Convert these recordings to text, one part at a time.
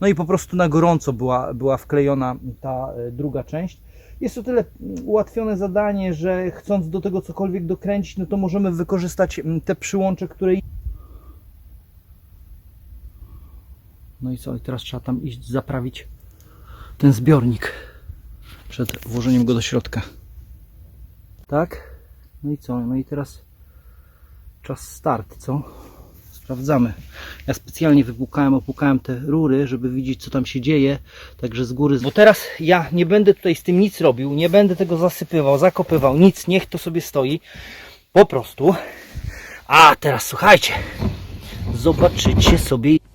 No i po prostu na gorąco była, była wklejona ta e, druga część. Jest to tyle ułatwione zadanie, że chcąc do tego cokolwiek dokręcić, no to możemy wykorzystać te przyłącze, które. No i co? I teraz trzeba tam iść zaprawić ten zbiornik przed włożeniem go do środka. Tak? No i co? No i teraz czas start, co? Sprawdzamy. Ja specjalnie wypukałem, opukałem te rury, żeby widzieć, co tam się dzieje. Także z góry. Bo teraz ja nie będę tutaj z tym nic robił, nie będę tego zasypywał, zakopywał, nic, niech to sobie stoi. Po prostu. A teraz słuchajcie. Zobaczycie sobie.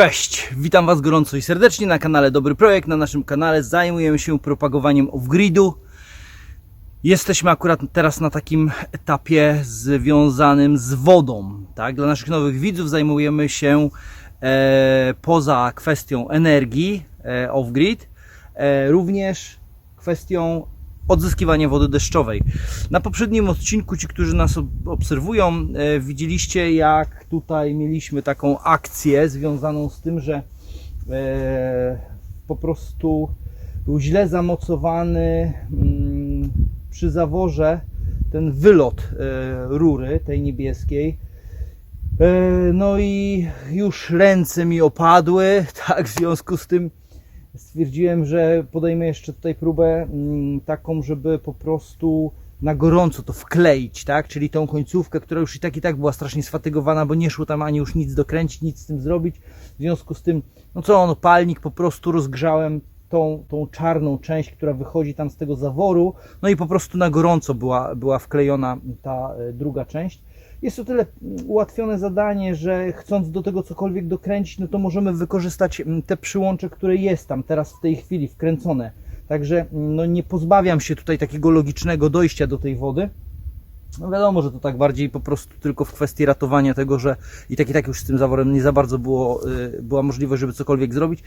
Cześć, witam Was gorąco i serdecznie na kanale Dobry Projekt. Na naszym kanale zajmujemy się propagowaniem off-gridu. Jesteśmy akurat teraz na takim etapie związanym z wodą. Tak? Dla naszych nowych widzów zajmujemy się e, poza kwestią energii e, off-grid, e, również kwestią odzyskiwania wody deszczowej. Na poprzednim odcinku ci, którzy nas ob- obserwują, e, widzieliście jak tutaj mieliśmy taką akcję związaną z tym, że e, po prostu był źle zamocowany mm, przy zaworze ten wylot e, rury tej niebieskiej. No i już ręce mi opadły, tak, w związku z tym stwierdziłem, że podejmę jeszcze tutaj próbę mm, taką, żeby po prostu na gorąco to wkleić, tak? Czyli tą końcówkę, która już i tak i tak była strasznie sfatygowana, bo nie szło tam ani już nic dokręcić, nic z tym zrobić. W związku z tym, no co, no palnik po prostu rozgrzałem tą, tą czarną część, która wychodzi tam z tego zaworu, no i po prostu na gorąco była, była wklejona ta e, druga część. Jest to tyle ułatwione zadanie, że chcąc do tego cokolwiek dokręcić, no to możemy wykorzystać mm, te przyłącze, które jest tam teraz w tej chwili wkręcone. Także mm, no nie pozbawiam się tutaj takiego logicznego dojścia do tej wody. No wiadomo, że to tak bardziej po prostu tylko w kwestii ratowania tego, że i tak i tak już z tym zaworem nie za bardzo było, y, była możliwość, żeby cokolwiek zrobić.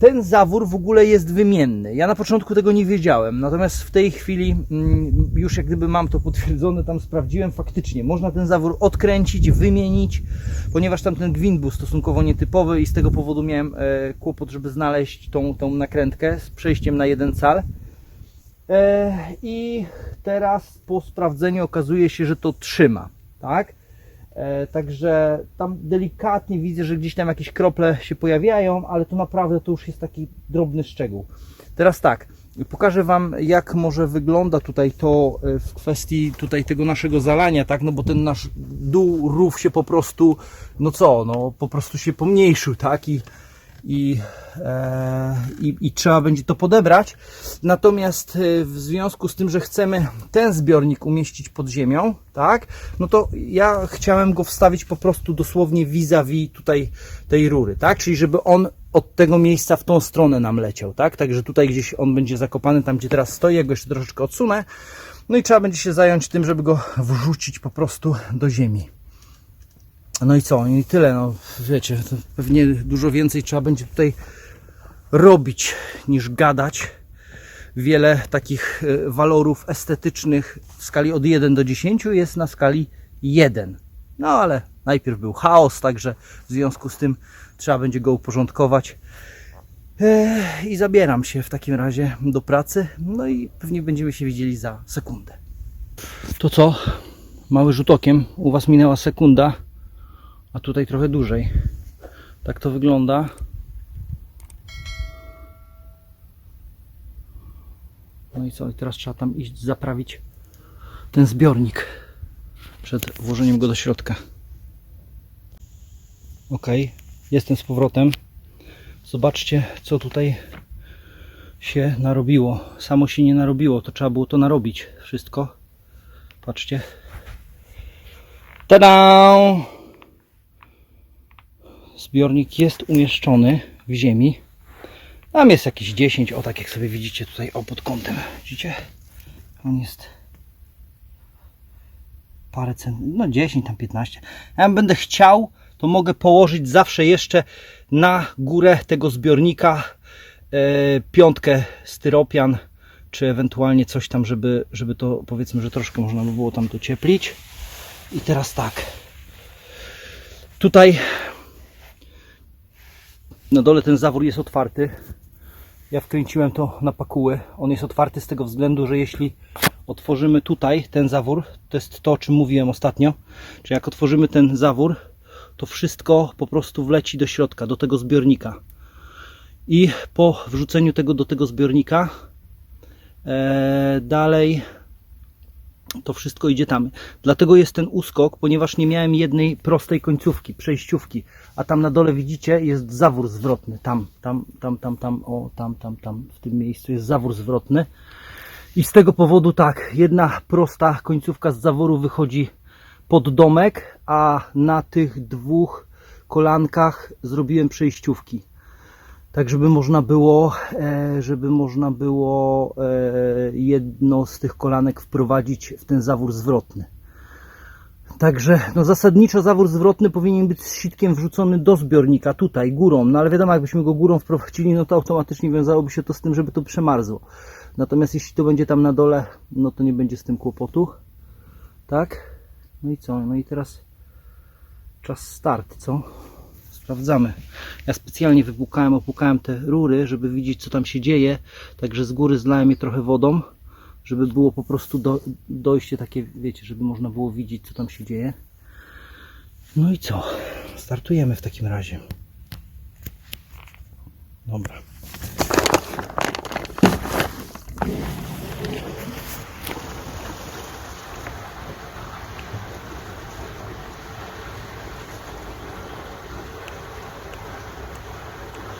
Ten zawór w ogóle jest wymienny. Ja na początku tego nie wiedziałem, natomiast w tej chwili mm, już jak gdyby mam to potwierdzone, tam sprawdziłem faktycznie. Można ten zawór odkręcić, wymienić, ponieważ tam ten gwint był stosunkowo nietypowy i z tego powodu miałem e, kłopot, żeby znaleźć tą, tą nakrętkę z przejściem na jeden cal. E, I teraz po sprawdzeniu okazuje się, że to trzyma, tak? E, Także tam delikatnie widzę, że gdzieś tam jakieś krople się pojawiają, ale to naprawdę to już jest taki drobny szczegół. Teraz tak, pokażę Wam jak może wygląda tutaj to e, w kwestii tutaj tego naszego zalania, tak? No bo ten nasz dół rów się po prostu, no co, no po prostu się pomniejszył, tak? I, i, e, i, i trzeba będzie to podebrać. Natomiast e, w związku z tym, że chcemy ten zbiornik umieścić pod ziemią, tak, no to ja chciałem go wstawić po prostu dosłownie vis-a-vis tutaj tej rury, tak, czyli żeby on od tego miejsca w tą stronę nam leciał, tak, także tutaj gdzieś on będzie zakopany, tam gdzie teraz stoi, ja go jeszcze troszeczkę odsunę, no i trzeba będzie się zająć tym, żeby go wrzucić po prostu do ziemi. No i co? I tyle. No, wiecie, pewnie dużo więcej trzeba będzie tutaj robić niż gadać. Wiele takich e, walorów estetycznych w skali od 1 do 10 jest na skali 1. No ale najpierw był chaos, także w związku z tym trzeba będzie go uporządkować. I zabieram się w takim razie do pracy. No i pewnie będziemy się widzieli za sekundę. To co? Mały rzut okiem. U Was minęła sekunda a tutaj trochę dłużej. Tak to wygląda. No i co? I teraz trzeba tam iść zaprawić ten zbiornik przed włożeniem go do środka. Ok, jestem z powrotem. Zobaczcie, co tutaj się narobiło. Samo się nie narobiło, to trzeba było to narobić. Wszystko. Patrzcie. Tada! Zbiornik jest umieszczony w ziemi. Tam jest jakieś 10, o tak jak sobie widzicie tutaj, o pod kątem. Widzicie? On jest parę cent, no 10, tam 15. Ja będę chciał, to mogę położyć zawsze jeszcze na górę tego zbiornika e, piątkę styropian, czy ewentualnie coś tam, żeby, żeby to powiedzmy, że troszkę można by było tam docieplić. I teraz tak. Tutaj na dole ten zawór jest otwarty. Ja wkręciłem to na pakuły. On jest otwarty z tego względu, że jeśli otworzymy tutaj ten zawór, to jest to, o czym mówiłem ostatnio, że jak otworzymy ten zawór, to wszystko po prostu wleci do środka, do tego zbiornika. I po wrzuceniu tego do tego zbiornika, e, dalej to wszystko idzie tam. Dlatego jest ten uskok, ponieważ nie miałem jednej prostej końcówki, przejściówki. A tam na dole widzicie, jest zawór zwrotny. Tam, tam, tam, tam, tam, o, tam, tam, tam, w tym miejscu jest zawór zwrotny. I z tego powodu tak, jedna prosta końcówka z zaworu wychodzi pod domek, a na tych dwóch kolankach zrobiłem przejściówki. Tak, żeby można było, e, żeby można było e, jedno z tych kolanek wprowadzić w ten zawór zwrotny. Także no zasadniczo zawór zwrotny powinien być z sitkiem wrzucony do zbiornika, tutaj, górą. No ale wiadomo, jakbyśmy go górą wprowadzili, no to automatycznie wiązałoby się to z tym, żeby to przemarzło. Natomiast jeśli to będzie tam na dole, no to nie będzie z tym kłopotu. Tak? No i co? No i teraz czas start, co? Sprawdzamy. Ja specjalnie wypłukałem, opłukałem te rury, żeby widzieć co tam się dzieje. Także z góry zlałem je trochę wodą, żeby było po prostu do, dojście takie, wiecie, żeby można było widzieć co tam się dzieje. No i co? Startujemy w takim razie. Dobra.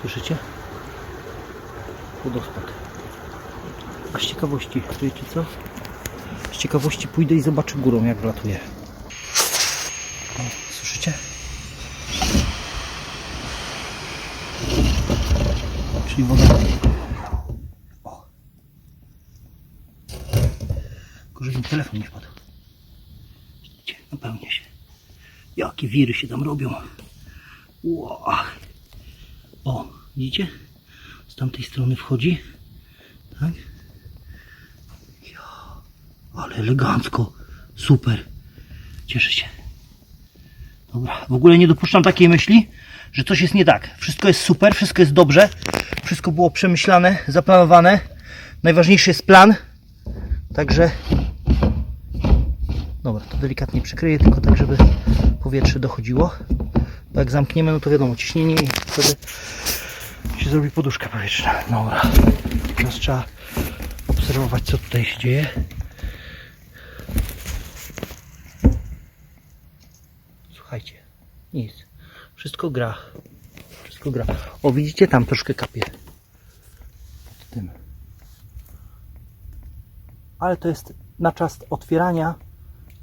Słyszycie? Wodospad. A z ciekawości, wiecie co? Z ciekawości pójdę i zobaczę górą, jak wlatuje. O, słyszycie? Czyli woda. O. Mi telefon nie wpadł. Napełnia się. Jakie wiry się tam robią. Ło. Widzicie? Z tamtej strony wchodzi. Tak? Ja, ale elegancko. Super. Cieszę się. Dobra, w ogóle nie dopuszczam takiej myśli, że coś jest nie tak. Wszystko jest super, wszystko jest dobrze. Wszystko było przemyślane, zaplanowane. Najważniejszy jest plan. Także Dobra, to delikatnie przykryję, tylko tak, żeby powietrze dochodziło. Bo jak zamkniemy, no to wiadomo, ciśnienie i wtedy się zrobi poduszka powietrzna. Dobra, teraz trzeba obserwować, co tutaj się dzieje. Słuchajcie, nic. Wszystko gra. Wszystko gra. O, widzicie, tam troszkę kapie. Pod tym. Ale to jest na czas otwierania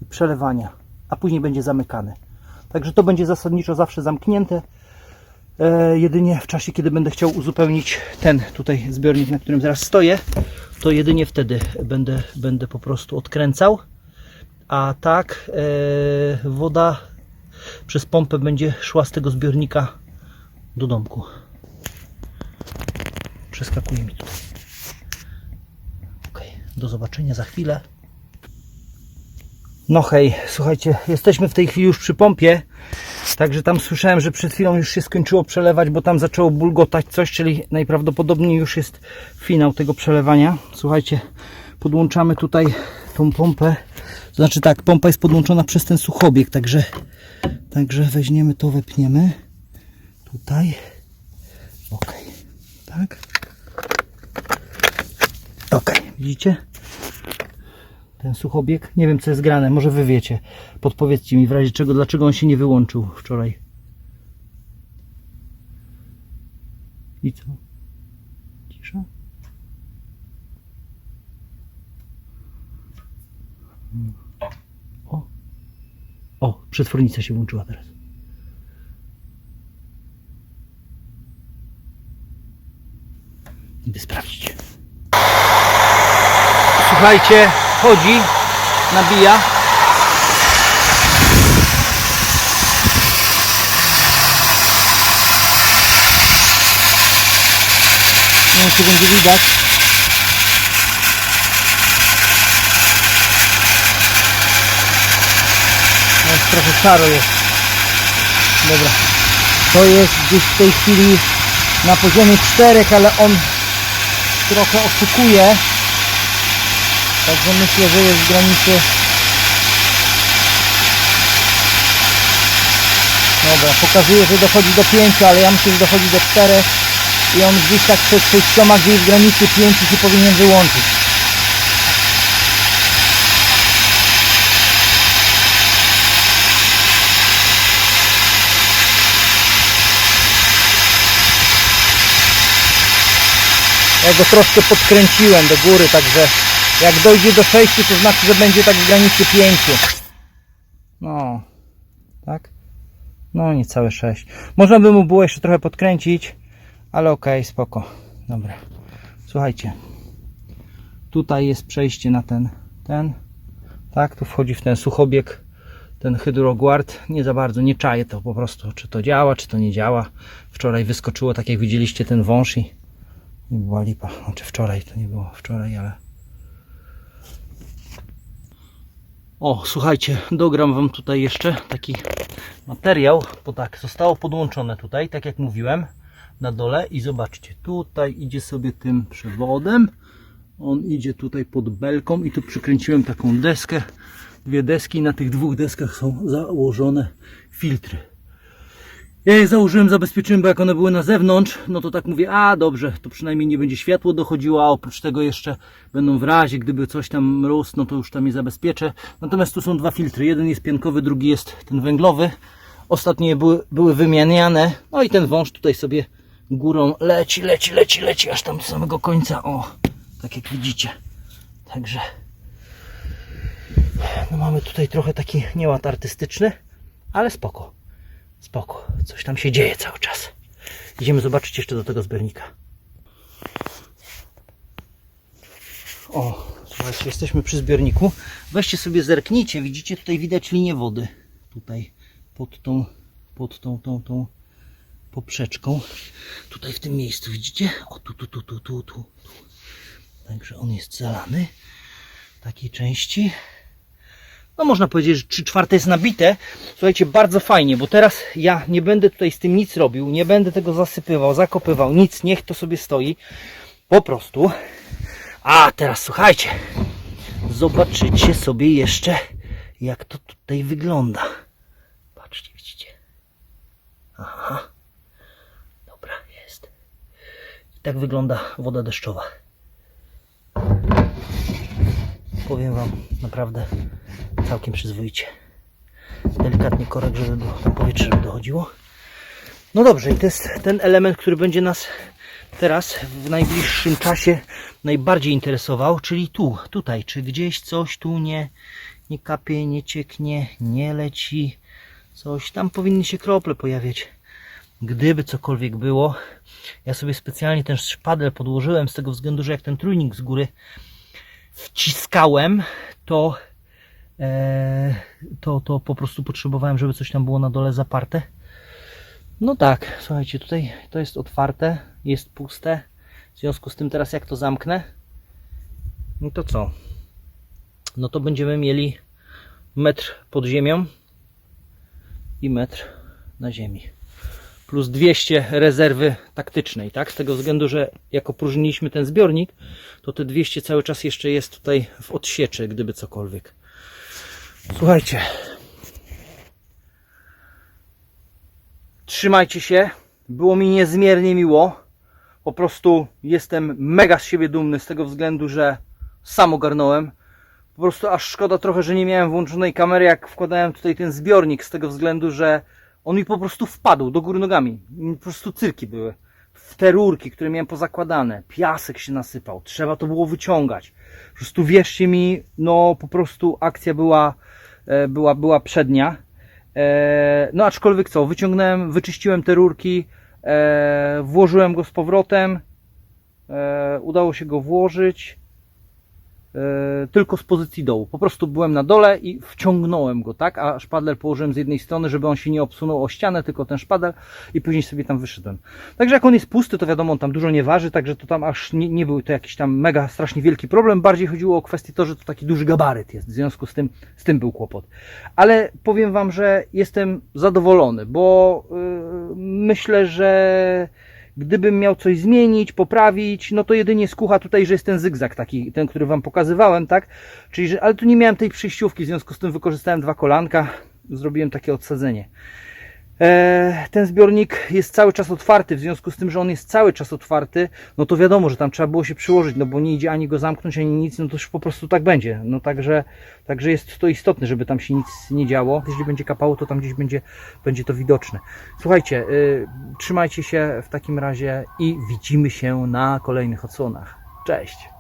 i przelewania, a później będzie zamykany. Także to będzie zasadniczo zawsze zamknięte. E, jedynie w czasie, kiedy będę chciał uzupełnić ten tutaj zbiornik, na którym zaraz stoję, to jedynie wtedy będę, będę po prostu odkręcał. A tak e, woda przez pompę będzie szła z tego zbiornika do domku. Przeskakuje mi tutaj. Ok, do zobaczenia za chwilę. No hej, słuchajcie, jesteśmy w tej chwili już przy pompie. Także tam słyszałem, że przed chwilą już się skończyło przelewać, bo tam zaczęło bulgotać coś, czyli najprawdopodobniej już jest finał tego przelewania. Słuchajcie, podłączamy tutaj tą pompę. Znaczy tak, pompa jest podłączona przez ten suchobieg, także, także weźmiemy to, wepniemy tutaj. Ok, tak. Ok, widzicie? Ten suchobieg. Nie wiem co jest grane, może wy wiecie. Podpowiedzcie mi w razie czego, dlaczego on się nie wyłączył wczoraj. I co? Cisza? O! O, przetwornica się włączyła teraz. Idę sprawdzić słuchajcie, chodzi, nabija. Nie wiem, czy będzie widać. No, jest trochę szaro jest. Dobra. To jest gdzieś w tej chwili na poziomie czterech, ale on trochę oszukuje. Także myślę, że jest w granicy. Dobra, pokazuje, że dochodzi do 5, ale ja myślę, że dochodzi do 4 i on gdzieś tak przed 6 gdzieś w granicy 5 się powinien wyłączyć. Ja go troszkę podkręciłem do góry, także jak dojdzie do 6, to znaczy, że będzie tak w granicy 5. No, tak? No, niecałe 6. Można by mu było jeszcze trochę podkręcić, ale okej, spoko. Dobra. Słuchajcie. Tutaj jest przejście na ten, ten. Tak, tu wchodzi w ten suchobieg, ten hydroguard. Nie za bardzo, nie czaję to po prostu, czy to działa, czy to nie działa. Wczoraj wyskoczyło, tak jak widzieliście, ten wąż i nie była lipa. Znaczy wczoraj, to nie było wczoraj, ale... O, słuchajcie, dogram Wam tutaj jeszcze taki materiał, bo tak, zostało podłączone tutaj, tak jak mówiłem, na dole i zobaczcie, tutaj idzie sobie tym przewodem, on idzie tutaj pod belką i tu przykręciłem taką deskę, dwie deski, na tych dwóch deskach są założone filtry. Ja je założyłem, zabezpieczyłem, bo jak one były na zewnątrz, no to tak mówię, a dobrze, to przynajmniej nie będzie światło dochodziło, a oprócz tego jeszcze będą w razie, gdyby coś tam mróz, no to już tam je zabezpieczę. Natomiast tu są dwa filtry, jeden jest piankowy, drugi jest ten węglowy. Ostatnie były, były wymieniane, no i ten wąż tutaj sobie górą leci, leci, leci, leci, aż tam do samego końca, o, tak jak widzicie. Także, no mamy tutaj trochę taki nieład artystyczny, ale spoko. Spoko, coś tam się dzieje cały czas. Idziemy zobaczyć jeszcze do tego zbiornika. O, słuchajcie, jesteśmy przy zbiorniku. Weźcie sobie, zerknijcie, widzicie, tutaj widać linię wody. Tutaj, pod tą, pod tą, tą, tą poprzeczką. Tutaj w tym miejscu, widzicie? O, tu, tu, tu, tu, tu, tu. Także on jest zalany. Takiej części no można powiedzieć, że 3 czwarte jest nabite. Słuchajcie, bardzo fajnie, bo teraz ja nie będę tutaj z tym nic robił, nie będę tego zasypywał, zakopywał, nic, niech to sobie stoi. Po prostu. A teraz słuchajcie, zobaczycie sobie jeszcze, jak to tutaj wygląda. Patrzcie, widzicie? Aha. Dobra, jest. I tak wygląda woda deszczowa. Powiem Wam, naprawdę całkiem przyzwoicie. Delikatnie korek, żeby tam powietrze żeby dochodziło. No dobrze, i to jest ten element, który będzie nas teraz w najbliższym czasie najbardziej interesował, czyli tu, tutaj, czy gdzieś coś tu nie, nie kapie, nie cieknie, nie leci, coś, tam powinny się krople pojawiać. Gdyby cokolwiek było, ja sobie specjalnie ten szpadel podłożyłem z tego względu, że jak ten trójnik z góry wciskałem, to e, to, to po prostu potrzebowałem, żeby coś tam było na dole zaparte. No tak, słuchajcie, tutaj to jest otwarte, jest puste. W związku z tym teraz jak to zamknę, no to co? No to będziemy mieli metr pod ziemią i metr na ziemi. Plus 200 rezerwy taktycznej, tak? Z tego względu, że jak opróżniliśmy ten zbiornik, to te 200 cały czas jeszcze jest tutaj w odsieczy, gdyby cokolwiek. Słuchajcie. Trzymajcie się. Było mi niezmiernie miło. Po prostu jestem mega z siebie dumny z tego względu, że sam ogarnąłem. Po prostu aż szkoda trochę, że nie miałem włączonej kamery, jak wkładałem tutaj ten zbiornik, z tego względu, że on mi po prostu wpadł do góry nogami. Po prostu cyrki były. W te rurki, które miałem pozakładane. Piasek się nasypał. Trzeba to było wyciągać. Po prostu wierzcie mi, no po prostu akcja była, e, była, była przednia. E, No aczkolwiek co, wyciągnąłem, wyczyściłem te rurki, e, włożyłem go z powrotem. Udało się go włożyć. E, tylko z pozycji dołu. Po prostu byłem na dole i wciągnąłem go, tak? A szpadel położyłem z jednej strony, żeby on się nie obsunął o ścianę, tylko ten szpadel i później sobie tam wyszedłem. Także jak on jest pusty, to wiadomo, on tam dużo nie waży, także to tam aż nie, nie był to jakiś tam mega strasznie wielki problem. Bardziej chodziło o kwestię to, że to taki duży gabaryt jest. W związku z tym, z tym był kłopot. Ale powiem Wam, że jestem zadowolony, bo yy, myślę, że gdybym miał coś zmienić, poprawić, no to jedynie skucha tutaj, że jest ten zygzak taki, ten, który Wam pokazywałem, tak? Czyli, że, ale tu nie miałem tej przyjściówki, w związku z tym wykorzystałem dwa kolanka, zrobiłem takie odsadzenie. E, ten zbiornik jest cały czas otwarty, w związku z tym, że on jest cały czas otwarty, no to wiadomo, że tam trzeba było się przyłożyć, no bo nie idzie ani go zamknąć, ani nic, no to już po prostu tak będzie. No także, także jest to istotne, żeby tam się nic nie działo. Jeśli będzie kapało, to tam gdzieś będzie, będzie to widoczne. Słuchajcie, y, trzymajcie się w takim razie i widzimy się na kolejnych odsłonach. Cześć!